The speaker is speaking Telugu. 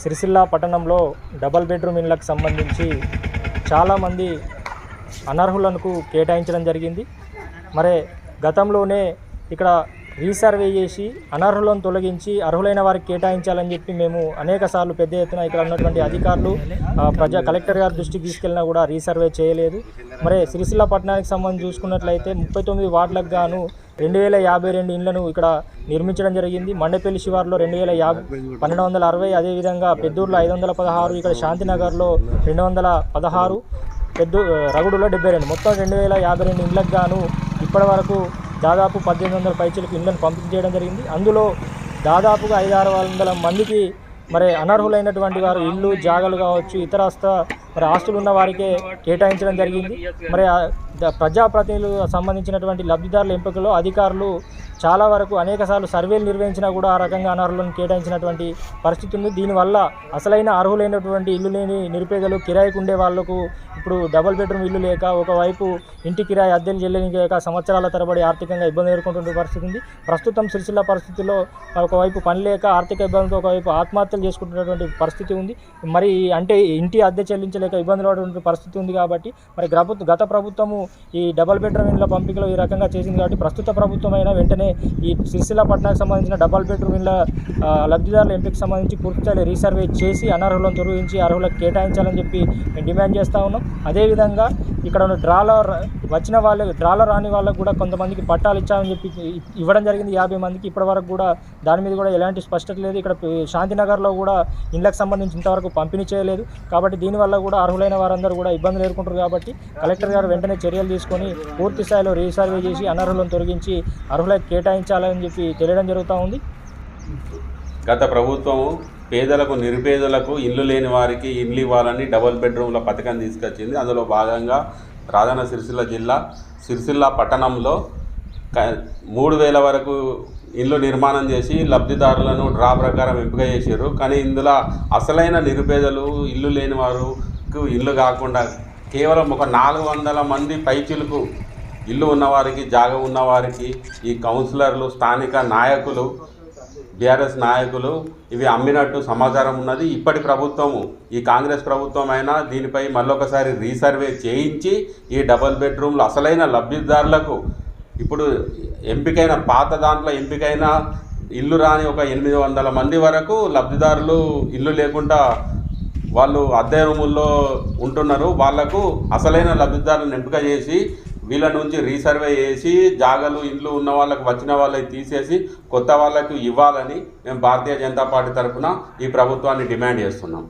సిరిసిల్ల పట్టణంలో డబల్ బెడ్రూమ్ ఇళ్ళకు సంబంధించి చాలామంది అనర్హులకు కేటాయించడం జరిగింది. మరి గతంలోనే ఇక్కడ రీసర్వే చేసి అనర్హులను తొలగించి అర్హులైన వారికి కేటాయించాలని చెప్పి మేము అనేక సార్లు పెద్ద ఎత్తున ఇక్కడ ఉన్నటువంటి అధికారులు ప్రజా కలెక్టర్ గారి దృష్టికి తీసుకెళ్ళినా కూడా రీసర్వే చేయలేదు. మరి సిరిసిల్ల పట్టణానికి సంబంధించి చూసుకున్నట్లయితే ముప్పై తొమ్మిది వార్డులకు గాను రెండు వేల యాభై రెండు ఇండ్లను ఇక్కడ నిర్మించడం జరిగింది. మండపల్లి శివార్లో రెండు వేల యాభై పన్నెండు వందల అరవై అదేవిధంగా పెద్దూరులో ఐదు వందల పదహారు ఇక్కడ శాంతినగర్లో రెండు వందల పదహారు పెద్ద రగుడులో డెబ్బై రెండు. మొత్తం రెండు వేల యాభై రెండు ఇండ్లకు గాను ఇప్పటి వరకు దాదాపు పద్దెనిమిది వందల పైచలకు ఇండ్లను పంపిణీ చేయడం జరిగింది. అందులో దాదాపుగా ఐదు ఆరు వందల మందికి మరి అనర్హులైనటువంటి వారు ఇల్లు జాగలు కావచ్చు ఇతరస్త మరి ఆస్తులు ఉన్న వారికే కేటాయించడం జరిగింది. మరి ఆ ప్రజాప్రతినిధులకు సంబంధించినటువంటి లబ్ధిదారుల ఎంపికలో అధికారులు చాలా వరకు అనేక సార్లు సర్వేలు నిర్వహించినా కూడా ఆ రకంగా అనర్హులను కేటాయించినటువంటి పరిస్థితి ఉంది. దీనివల్ల అసలైన అర్హులైనటువంటి ఇల్లు లేని నిరుపేదలు కిరాయికి ఉండే వాళ్ళకు ఇప్పుడు డబుల్ బెడ్రూమ్ ఇల్లు లేక ఒకవైపు ఇంటి కిరాయి అద్దెలు చెల్లించలేక సంవత్సరాల తరబడి ఆర్థికంగా ఇబ్బంది ఎదుర్కొంటున్న పరిస్థితి ఉంది. ప్రస్తుతం సిరిసిల్ల పరిస్థితిలో ఒకవైపు పని లేక ఆర్థిక ఇబ్బందులతో ఒకవైపు ఆత్మహత్యలు చేసుకుంటున్నటువంటి పరిస్థితి ఉంది. మరి అంటే ఇంటి అద్దె చెల్లించలేక ఇబ్బందులు పడుతున్న పరిస్థితి ఉంది కాబట్టి మరి గత ప్రభుత్వము ఈ డబల్ బెడ్రూమ్ ఇళ్ళ పంపికలో ఈ రకంగా చేసింది కాబట్టి ప్రస్తుత ప్రభుత్వం అయినా వెంటనే ఈ సిరిసిల్ల పట్టణానికి సంబంధించిన డబల్ బెడ్రూమ్ ఇళ్ళ లబ్ధిదారుల ఎంపికకు సంబంధించి పూర్తిస్థాయి రీసర్వే చేసి అనర్హులను తొలగించి అర్హులకు కేటాయించాలని చెప్పి మేము డిమాండ్ చేస్తూ ఉన్నాం. అదేవిధంగా ఇక్కడ ఉన్న డ్రాలో వచ్చిన వాళ్ళు డ్రాలో రాని వాళ్ళకు కూడా కొంతమందికి పట్టాలు ఇచ్చామని చెప్పి ఇవ్వడం జరిగింది. యాభై మందికి ఇప్పటివరకు కూడా దాని మీద కూడా ఎలాంటి స్పష్టత లేదు. ఇక్కడ శాంతినగర్లో కూడా ఇండ్లకు సంబంధించి ఇంతవరకు పంపిణీ చేయలేదు. కాబట్టి దీనివల్ల కూడా అర్హులైన వారందరూ కూడా ఇబ్బందులు ఎదుర్కొంటారు కాబట్టి కలెక్టర్ గారు వెంటనే చర్యలు తీసుకొని పూర్తి స్థాయిలో రీసర్వే చేసి అనర్హులను తొలగించి అర్హులకు కేటాయించాలని చెప్పి తెలియడం జరుగుతూ ఉంది. గత ప్రభుత్వము పేదలకు నిరుపేదలకు ఇల్లు లేని వారికి ఇల్లు ఇవ్వాలని డబుల్ బెడ్రూమ్ల పథకం తీసుకొచ్చింది. అందులో భాగంగా రాజన్న సిరిసిల్ల జిల్లా సిరిసిల్ల పట్టణంలో క మూడు వేల వరకు ఇల్లు నిర్మాణం చేసి లబ్ధిదారులను డ్రా ప్రకారం ఎంపిక చేశారు కానీ ఇందులో అసలైన నిరుపేదలు ఇల్లు లేని వారుకు ఇల్లు కాకుండా కేవలం ఒక నాలుగు వందల మంది పైచులకు ఇల్లు ఉన్నవారికి జాగ ఉన్నవారికి ఈ కౌన్సిలర్లు స్థానిక నాయకులు బీఆర్ఎస్ నాయకులు ఇవి అమ్మినట్టు సమాచారం ఉన్నది. ఇప్పటి ప్రభుత్వము ఈ కాంగ్రెస్ ప్రభుత్వం అయినా దీనిపై మళ్ళొకసారి రీసర్వే చేయించి ఈ డబల్ బెడ్రూమ్లు అసలైన లబ్ధిదారులకు ఇప్పుడు ఎంపికైన పాత దాంట్లో ఎంపికైన ఇల్లు రాని ఒక ఎనిమిది వందల మంది వరకు లబ్ధిదారులు ఇల్లు లేకుండా వాళ్ళు అద్దె రూముల్లో ఉంటున్నారు. వాళ్ళకు అసలైన లబ్ధిదారులను ఎంపిక చేసి వీళ్ళ నుంచి రీసర్వే చేసి జాగలు ఇండ్లు ఉన్న వాళ్ళకు వచ్చిన వాళ్ళకి తీసేసి కొత్త వాళ్ళకు ఇవ్వాలని మేము భారతీయ జనతా పార్టీ తరఫున ఈ ప్రభుత్వాన్ని డిమాండ్ చేస్తున్నాం.